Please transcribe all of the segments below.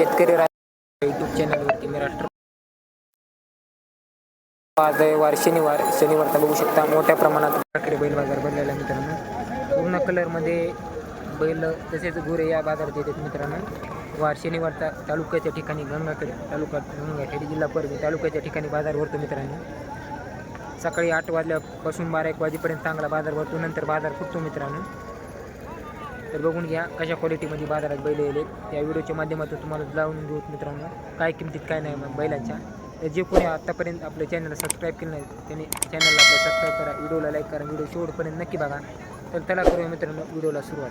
शेतकरी यूट्यूब चॅनलवरती मी राष्ट्र आज आहे वार शनिवार शनिवारचा बघू शकता मोठ्या प्रमाणात ठाकरे बैल बाजार भरलेला मित्रांनो. पूर्ण कलरमध्ये बैल तसेच गुरे या बाजारात येतात मित्रांनो. वार शनिवारचा तालुक्याच्या ठिकाणी गंगाखेड तालुका गंगाखेड जिल्हा परभणी तालुक्याच्या ठिकाणी बाजार भरतो मित्रांनो. सकाळी आठ वाजल्यापासून बारा एक वाजेपर्यंत चांगला बाजार भरतो नंतर बाजार फुटतो मित्रांनो. तर बघून घ्या कशा क्वालिटीमध्ये बाजारात बैल येले या व्हिडिओच्या माध्यमातून तुम्हाला लावून देऊ मित्रांनो काय किमतीत काय नाही मग बैलाच्या. जे कोणी आत्तापर्यंत आपल्या चॅनलला सबस्क्राईब केलं नाही त्यांनी चॅनलला आपलं सबस्क्राईब करा व्हिडिओला लाईक करा व्हिडिओ शेवटपर्यंत नक्की बघा. तर त्याला करूया मित्रांनो व्हिडिओला सुरुवात.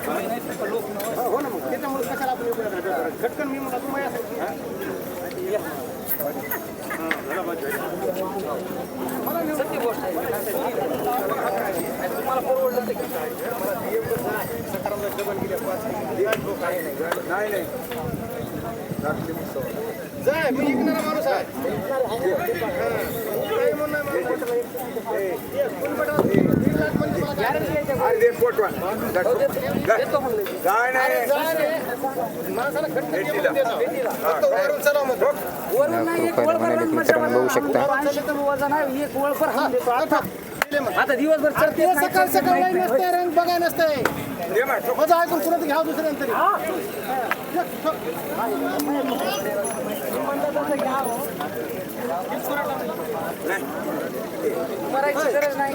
हो ना मग त्याच्यामुळे कशाला आपण घटकन मी म्हणा तुम्ही सत्य गोष्ट आहे तुम्हाला परवडलं ते नाही नाही. जाय मी ऐकणारा माणूस आहे काही म्हणणं नाही मला. ए, ये, कोण पाठवा? दीड लाख म्हणजे मला guarantee आहे त्या अरे दे पोटवा देतो म्हणले. काय? बघू. शकता. आता आता दिवसभर चढते सकाळ सकाळ नसते रंग बघाय नसते. दे मग. माझं ऐकून कुणाचं घ्यावं दुसऱ्यानं तरी. मरायची गरज नाही.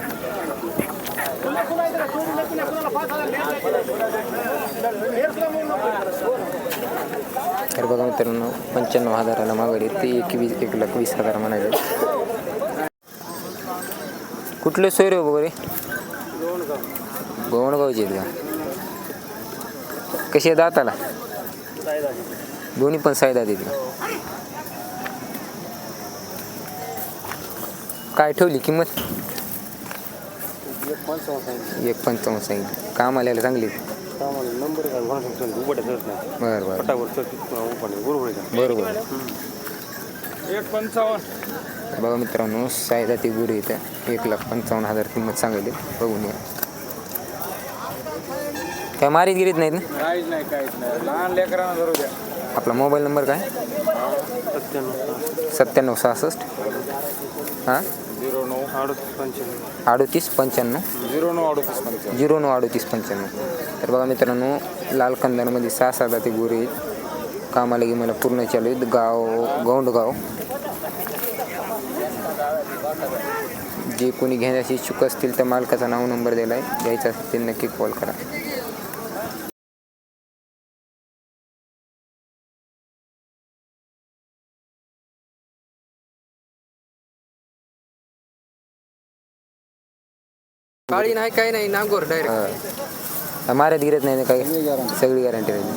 तर बघा मित्रांनो पंच्याण्णव हजाराला मागवली ते एकवीस एक लाख वीस हजार म्हणाले कुठले सोयरे हो वगैरे गोवणगावचे आहेत का? कसे आहेत दाताला? दोन्ही पण सायदा देत का? काय ठेवली किंमत? एक पंचावन्न सांगितली काम आल्याला चांगली? नंबर नाही. बरं बरं. पटावर बरोबर आहे बरोबर. एक पंचावन्न बघा मित्रांनो सायदा ती गुरु इथं. एक लाख पंचावन्न हजार किंमत सांगितली बघून या. काय मारीत गिरीत नाहीत ना? काहीच नाही काहीच नाही. लहान लेकरांना धरू द्या. आपला मोबाईल नंबर काय? सत्त्याण्णव सहासष्ट. हां? अडतीस पंच्याण्णव. अडतीस पंच्याण्णव? झिरो नऊ अडतीस पंच्याण्णव. झिरो नऊ अडतीस पंच्याण्णव. तर बघा मित्रांनो लाल कंदारमध्ये सहा सहा जाती गुरु आहेत. कामाला गी मला पूर्ण चालू आहेत. गाव गौंडगाव. जे कोणी घेण्यास इच्छुक असतील तर मालकाचा नाव नंबर दिला आहे. घ्यायचा असेल ते नक्की कॉल करा. काळी नाही काही नाही नांगोर हा. मारत गिरत नाही ना काही सगळी गॅरंटी राहिली.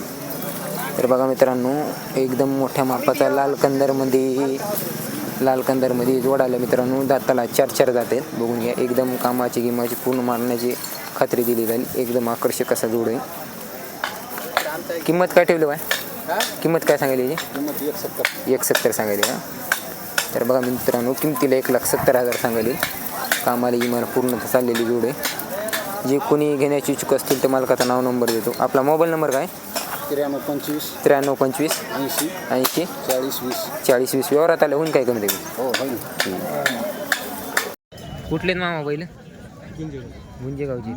तर बघा मित्रांनो एकदम मोठ्या मापाचा लाल कंदरमध्ये लाल कंदरमध्ये जोडाला मित्रांनो दाताला चार चार जाते बघून घ्या एकदम कामाची गिमाची पूर्ण मारण्याची खात्री दिली जाईल. एकदम आकर्षक असा जोड आहे. किंमत काय ठेवली बाय? किंमत काय सांगायली याची? एक सत्तर. एक सत्तर सांगायली का? तर बघा मित्रांनो किमतीला एक लाख सत्तर हजार सांगायली. कामाला इमान पूर्ण चाललेली जोड आहे. जे कोणी घेण्याची इच्छुक असतील तर मालकाचा नाव नंबर देतो. आपला मोबाईल नंबर काय? त्र्याण्णव पंचवीस. त्र्याण्णव पंचवीस. ऐंशी. ऐंशी. चाळीस वीस. चाळीस वीस. व्यवहारात आले होऊन काय कमी हो कुठले मामा बैल? गुंजे गावचे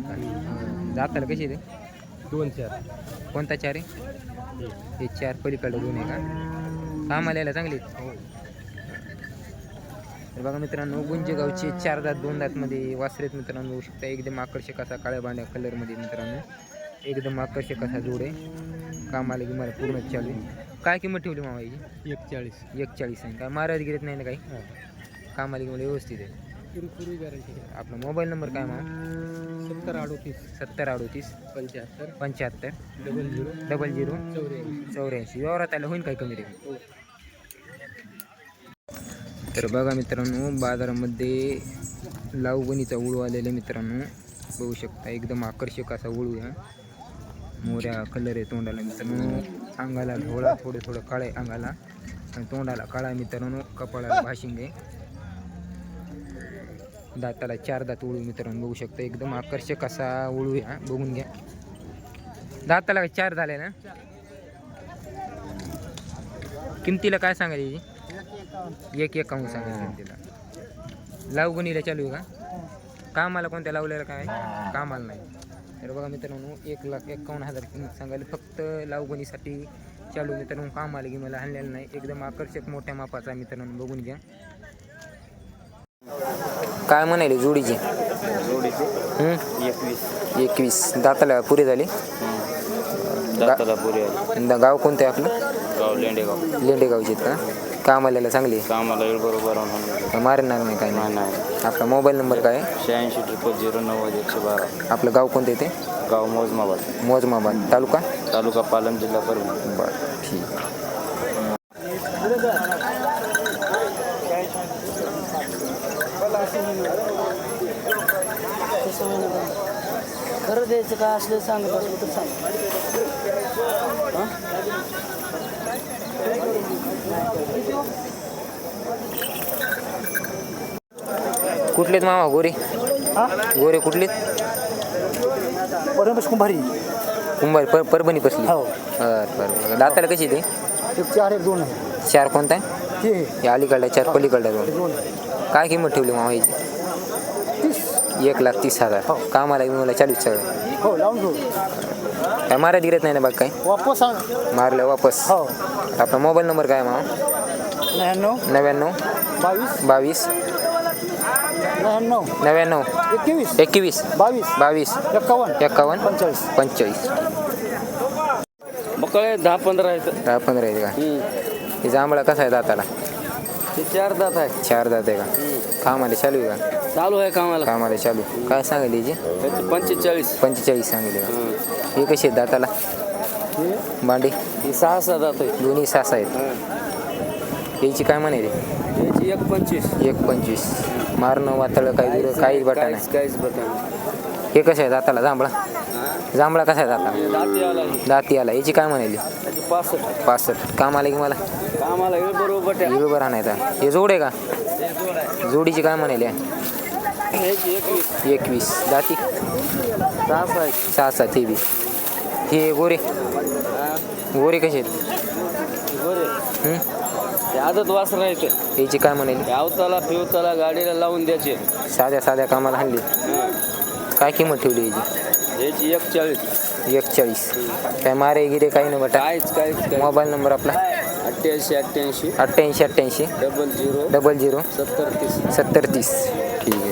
जाताला कशी ते दोन चार. कोणता चार आहे? हे चार पलीकडे दोन आहे का? कामाला यायला चांगले आहेत. तर बघा मित्रांनो गुंजे गावचे चार दात दोन दातमध्ये वासरेत मित्रांनो बघू शकता एकदम आकर्षक असा काळ्या बांड्या कलरमध्ये मित्रांनो. एकदम आकर्षक असा जोड आहे. कामाला की मला पूर्ण चालू काय किंमत ठेवली मामा याची? एक चाळीस एक चाळीस आहे. काय महाराज गिरत नाही ना काही? कामाला की मला व्यवस्थित आहे. आपला मोबाईल नंबर काय मामा? सत्तर अडोतीस. सत्तर अडोतीस. पंच्याहत्तर. पंच्याहत्तर. डबल झिरो डबल झिरो चौऱ्याऐंशी. चौऱ्याऐंशी. व्यवहारात आलं होईल काय कमी रे? तर बघा मित्रांनो बाजारामध्ये लावगणीचा उळू आलेला मित्रांनो. बघू शकता एकदम आकर्षक असा उळू आहे. मोऱ्या कलर आहे तोंडाला मित्रांनो. अंगाला ढोळा थोडं थोडं काळं आहे अंगाला. आणि तोंडाला काळा मित्रांनो. कपाळाला भाशिंग आहे. दाताला चार दात उळू मित्रांनो. बघू शकता एकदम आकर्षक असा उळू आहे. बघून घ्या. दाताला काय चार झाले ना? किमतीला काय सांगायला एक एक काहून सांगायला किमतीला लावगणीला चालू आहे का? कामाला कोणत्या लावलेलं काय? कामाला नाही. तर बघा मित्रांनो एक लाख एकावन्न हजार किंमत सांगायला फक्त लावगणीसाठी चालू मित्रांनो कामाला की मला हल्लेलं नाही. एकदम आकर्षक मोठ्या मापाचा मित्रांनो बघून घ्या. काय म्हणाले जोडीचे? जोडीचे? एकवीस. दाताला पुरे झाले? दाताला पुरी गाव कोणतं आपलं? गाव लेंडेगाव. लेंडेगावचे का? कामाला चांगली? कामाला येईल बरोबर मारणार नाही काय? नाही. आपला मोबाईल नंबर काय? आहे? शहाऐंशी ट्रिपल झिरो नव्वद एकशे बारा. आपलं गाव कोणतं येते गाव मोजमाबाद. मोजमाबाद. तालुका? तालुका पालम जिल्हा परभणी. बरं ठीक. खरं द्यायचं काय असलं सांगत असलं तर सांग. कुठलेत मामा गोरे? गोरे कुठलेत? परमेश कुंभारी. कुंभार पर परभणी कसली? हो. बरं बरं बरं. दाताला कशी ते? एक चार एक दोन आहे. चार कोणता आहे? ते. हे अलीकडल्या चार पलीकडल्या दोन. दोन आहे. काय किंमत ठेवली मामा याची तीस. एक लाख तीस हजार. कामाला मला चालूच सगळं. हो लावून घेऊ काय मारा गिरत नाही ना बाग काय? वापस सांग मारलं वापस. हो. आपला मोबाईल नंबर काय मामा? नव्याण्णव. नव्याण्णव. बावीस. बावीस. नव्याण्णव. नव्याण्णव. एकवीस. एकवीस. बावीस. बावीस. एक्कावन्न एक्कावन्न पंचेचाळीस. पंचेचाळीस. बकळे दहा पंधरा आहेत. दहा पंधरा आहे का? हे जांभळा कसा आहे दाताला? ते चार दात आहे चार दात आहे का? कामाला चालू आहे का? चालू आहे कामाला. कामाला चालू. काय याची त्याचे पंचेचाळीस. पंचेचाळीस सांगेल का? हे कसे आहेत दाताला? भांडे? ही सहा सहा दात आहे दोन्ही सास आहेत. याची काय म्हणे रे? याची एक पंचवीस. एक पंचवीस. मारणं वातळ काही दुरं काही बटा काहीच नाही. काहीच बटन हे कसं आहे दाताला जांभळा? जांभळा कसा आहे दाताला दाती आला दाती आला याची काय म्हणाली? त्याची पासष्ट. पासष्ट. काम आले की मला? कामाला येईल बरोबर बट्या हे बरं आणायचा हे जोड आहे का? जोडीची काय म्हणाली? याची एकवीस. एकवीस. दाती? सहा सहा सात हे बी. हे गोरे? हा, गोरे कसे आहेत? बरे हं? ते आदत वास राहायचं याची काय म्हणाली? ते अवताला फिवताला गाडीला लावून द्यायचे. साध्या साध्या कामाला हल्ली. काय किंमत ठेवली याची? याची एक चाळीस एक चाळीस काय मारे गिरे काही नाही बटा. काहीच काहीच काय मोबाईल नंबर आपला. अठ्ठ्याऐंशी अठ्ठ्याऐंशी. अठ्ठ्याऐंशी अठ्ठ्याऐंशी. Double zero. Double zero. सत्तर तीस. सत्तर तीस. ठीक आहे.